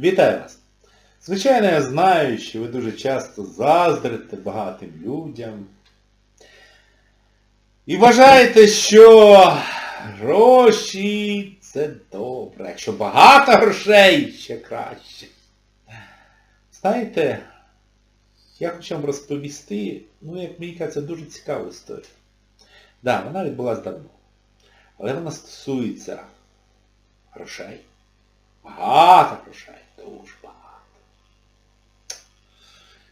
Вітаю вас! Звичайно, я знаю, що ви дуже часто заздрите багатим людям. І вважаєте, що гроші це добре. Якщо багато грошей, ще краще. Знаєте, я хочу вам розповісти, ну, як мені кажеться, дуже цікаву історію. Так, да, вона відбулася давно. Але вона стосується грошей. Багато грошей. Дуже багато.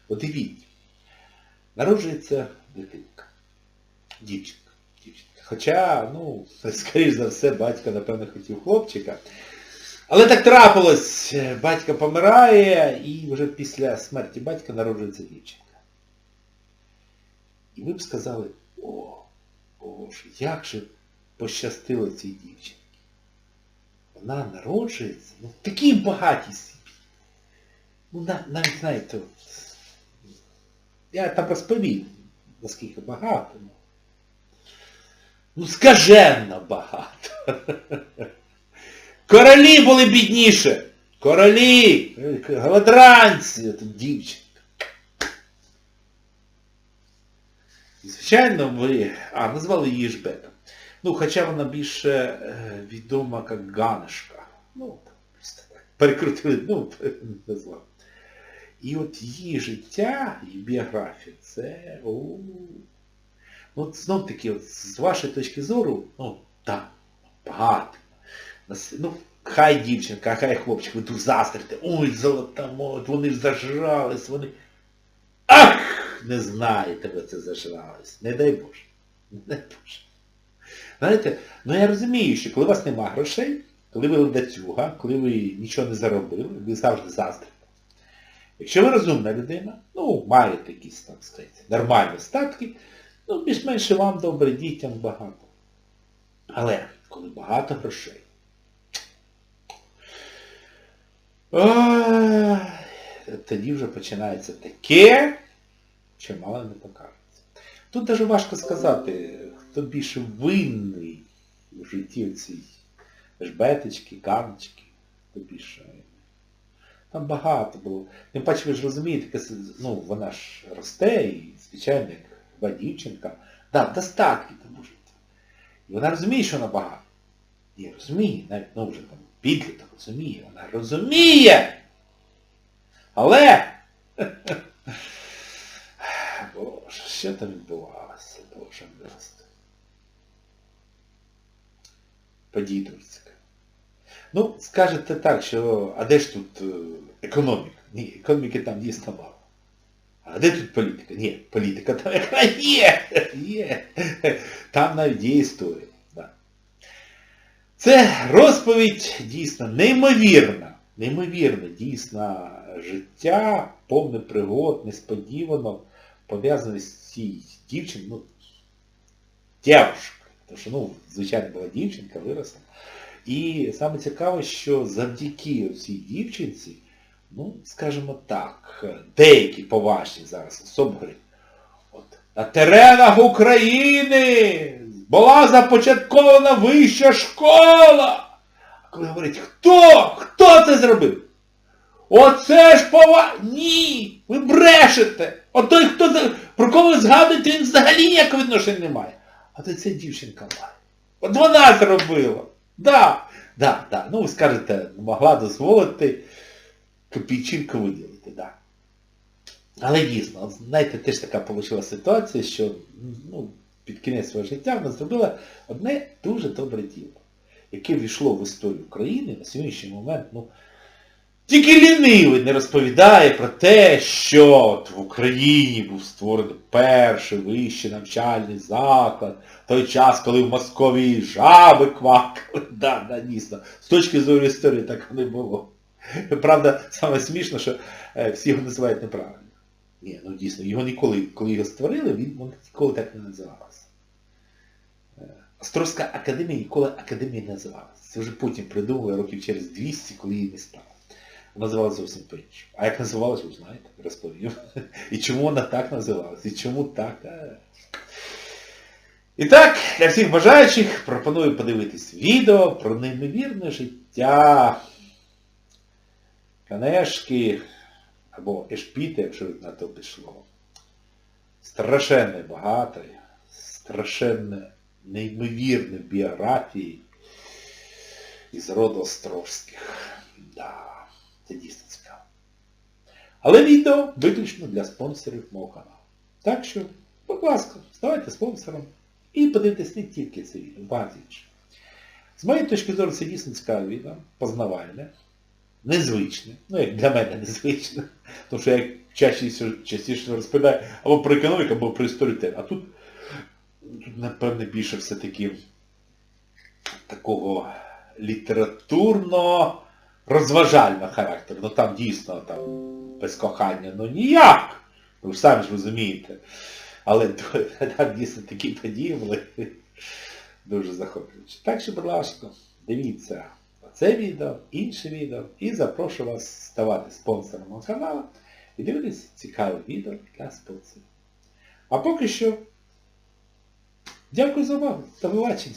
От дивіться. Народжується дитинка. Дівчинка. Дівчинка. Хоча, ну, скоріш за все, батько, напевно, хотів хлопчика. Але так трапилось, батько помирає, і вже після смерті батька народжується дівчинка. І ви б сказали, о, Боже, як же пощастило цій дівчинці. Вона народжується, ну, в такій багатій сім'ї. Ну, навіть, знаєте, от, я там розповім, наскільки багато. Ну, ну скаженно багато. Королі були бідніше. Королі, голодранці, тут дівчинка. Звичайно, ви... А, назвали її Жбетом. Ну, хоча вона більше е, відома як Ганешка. Ну, просто так. Перекрутили, ну, назвав. І от її життя, її біографія, це... у Ну, от знов таки, от, з вашої точки зору, ну, так, багато. Ну, хай дівчинка, хай хлопчик, ви тут застрите. Ой, золота молодь, вони зажрались, вони... Ах! Не знаєте ви це зажрались. Не дай Боже. Не дай Боже. Знаєте, ну я розумію, що коли у вас нема грошей, коли ви ледацюга, коли ви нічого не заробили, ви завжди заздрите. Якщо ви розумна людина, ну, маєте якісь, так сказати, нормальні статки, ну, більш-менше вам добре, дітям багато. Але коли багато грошей, ой, тоді вже починається таке, що мало не покажеться. Тут даже важко сказати, хто більше винний у житті цій жбеточки, камочки, хто більше. Там багато було. Тим паче ви ж розумієте, ну, вона ж росте і, звичайно, як люба дівчинка. Да, достатки там жити. І вона розуміє, що вона багата. І розуміє, навіть, ну вже там підліток розуміє, вона розуміє. Але Боже, що там відбувалося, Боже милости. Подідовська. Ну, скажете так, що а де ж тут е, економіка? Ні, економіки там дійсно мало. А де тут політика? Ні, політика там є, є. Там навіть є історія. Да. Це розповідь дійсно неймовірна, неймовірне дійсно життя, повне пригод, несподівано, пов'язане з цією дівчиною, ну, дівчинка. Тому що, ну, звичайно, була дівчинка, виросла. І саме цікаве, що завдяки цій дівчинці, ну, скажімо так, деякі поважні зараз особи, от, на теренах України була започаткована вища школа. А коли говорять, хто? Хто це зробив? Оце ж пова... Ні! Ви брешете! От той, хто про кого ви згадуєте, він взагалі ніякого відношення не має. А то це дівчинка має. От вона зробила. Да, да, да. Ну ви скажете, могла дозволити копійчинку виділити, да. Але дійсно, знаєте, теж така вийшла ситуація, що ну, під кінець свого життя вона зробила одне дуже добре діло, яке війшло в історію України на сьогоднішній момент, ну, тільки лінивий не розповідає про те, що от в Україні був створений перший вищий навчальний заклад, в той час, коли в Московії жаби квакали. Да, да, дійсно. З точки зору історії так не було. Правда, саме смішно, що е, всі його називають неправильно. Ні, ну дійсно, його ніколи, коли його створили, він воно ніколи так не називалося. Е, Острозька академія ніколи академією не називалася. Це вже потім придумали років через 200, коли її не стало. Називалася зовсім по-іншому. А як називалась, ви знаєте, розповім. І чому вона так називалась, і чому так. І так, для всіх бажаючих пропоную подивитись відео про неймовірне життя канешки або ешпіти, якщо на то пішло. Страшенно багато, страшенно неймовірне біографії із роду Островських. Да, це дійсно цікаво. Але відео виключно для спонсорів мого каналу. Так що, будь ласка, ставайте спонсором і подивитесь не тільки це відео, багато інших. З моєї точки зору, це дійсно цікаве відео, познавальне, незвичне, ну як для мене незвичне, тому що я частіше, частіше розповідаю або про економіку, або про історію тем. А тут, тут напевне, більше все-таки такого літературно розважального характеру. Ну там дійсно там без кохання, ну ніяк. Ви ж самі ж розумієте. Але там дійсно такі події були дуже захоплюючі. Так що, будь ласка, дивіться це відео, інше відео і запрошую вас ставати спонсором мого каналу і дивитися цікаве відео для спонсорів. А поки що, дякую за увагу. До побачення.